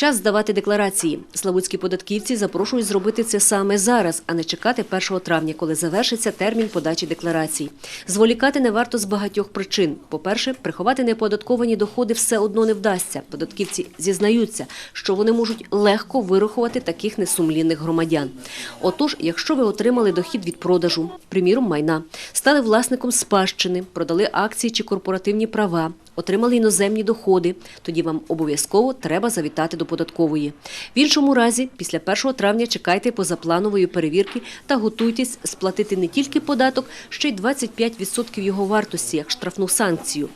Час здавати декларації. Славутські податківці запрошують зробити це саме зараз, а не чекати 1 травня, коли завершиться термін подачі декларацій. Зволікати не варто з багатьох причин. По-перше, приховати неоподатковані доходи все одно не вдасться. Податківці зізнаються, що вони можуть легко вирахувати таких несумлінних громадян. Отож, якщо ви отримали дохід від продажу, приміром майна, стали власником спадщини, продали акції чи корпоративні права, отримали іноземні доходи, тоді вам обов'язково треба завітати до податкової. В іншому разі, після 1 травня чекайте позапланової перевірки та готуйтесь сплатити не тільки податок, ще й 25% його вартості як штрафну санкцію.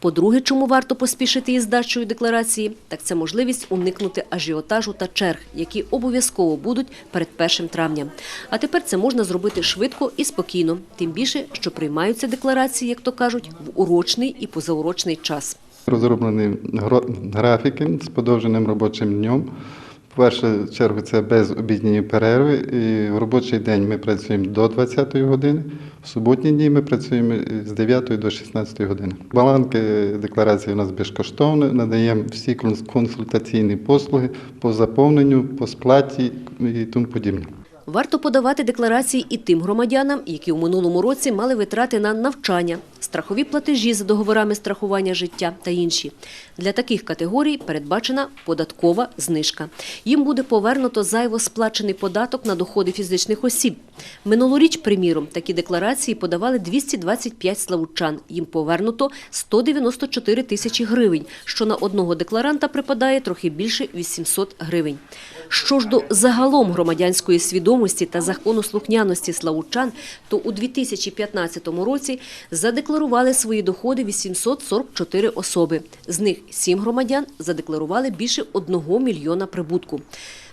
По-друге, чому варто поспішити із здачею декларації, так це можливість уникнути ажіотажу та черг, які обов'язково будуть перед 1 травня. А тепер це можна зробити швидко і спокійно, тим більше, що приймаються декларації, як то кажуть, в урочний і позаурочний час. Розроблені графіки з подовженим робочим днем. Першу чергу це без обідньої перерви. І в робочий день ми працюємо до 20-ї години, в суботні дні ми працюємо з 9 до 16 години. Баланки декларації у нас безкоштовні, надаємо всі консультаційні послуги по заповненню, по сплаті і тому подібне. Варто подавати декларації і тим громадянам, які у минулому році мали витрати на навчання, страхові платежі за договорами страхування життя та інші. Для таких категорій передбачена податкова знижка. Їм буде повернуто зайво сплачений податок на доходи фізичних осіб. Минулоріч, приміром, такі декларації подавали 225 славучан. Їм повернуто 194 тисячі гривень, що на одного декларанта припадає трохи більше 800 гривень. Що ж до загалом громадянської свідомості та законослухняності славучан, то у 2015 році задекларували свої доходи 844 особи. З них 7 громадян задекларували більше 1 мільйона прибутку.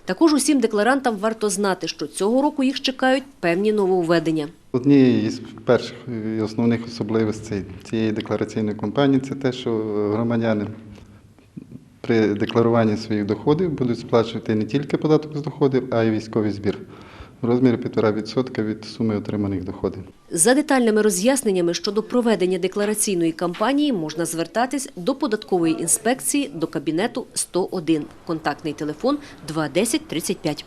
Також усім декларантам варто знати, що цього року їх чекають певні нововведення. Однією з перших і основних особливостей цієї деклараційної кампанії це те, що громадяни при декларуванні своїх доходів будуть сплачувати не тільки податок з доходів, а й військовий збір в розмірі 1,5% від суми отриманих доходів. За детальними роз'ясненнями щодо проведення деклараційної кампанії можна звертатись до податкової інспекції до кабінету 101. Контактний телефон 210 35.